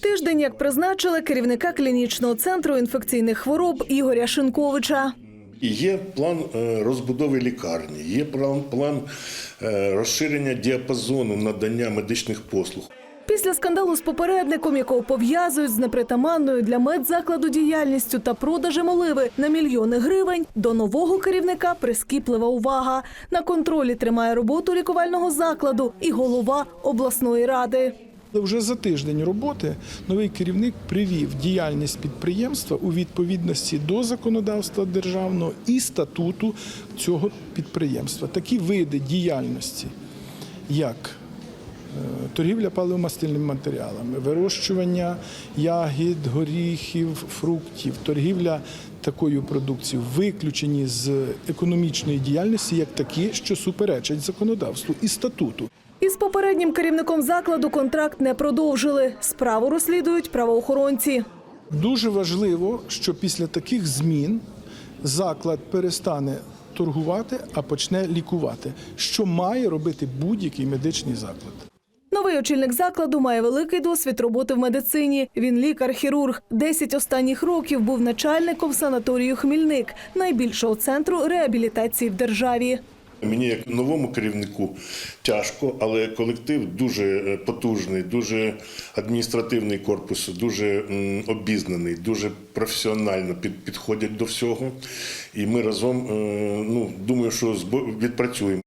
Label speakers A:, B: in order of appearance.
A: Тиждень як призначили керівника клінічного центру інфекційних хвороб Ігоря Шинковича.
B: Є план е, розбудови лікарні, є план, план е, розширення діапазону надання медичних послуг.
A: Після скандалу з попередником, якого пов'язують з непритаманною для медзакладу діяльністю та продажем оливи на мільйони гривень, до нового керівника прискіплива увага. На контролі тримає роботу лікувального закладу і голова обласної ради.
C: Але вже за тиждень роботи новий керівник привів діяльність підприємства у відповідності до законодавства державного і статуту цього підприємства. Такі види діяльності, як торгівля паливомастильними матеріалами, вирощування ягід, горіхів, фруктів, торгівля такою продукцією, виключені з економічної діяльності як такі, що суперечать законодавству і статуту.
A: Із попереднім керівником закладу контракт не продовжили. Справу розслідують правоохоронці.
C: Дуже важливо, що після таких змін заклад перестане торгувати, а почне лікувати, що має робити будь-який медичний заклад.
A: Новий очільник закладу має великий досвід роботи в медицині. Він лікар-хірург. Десять останніх років був начальником санаторію Хмільник, найбільшого центру реабілітації в державі.
B: Мені як новому керівнику тяжко, але колектив дуже е, потужний, дуже адміністративний корпус, дуже обізнаний, дуже професіонально під, підходять до всього. І ми разом, е, ну думаю, що відпрацюємо.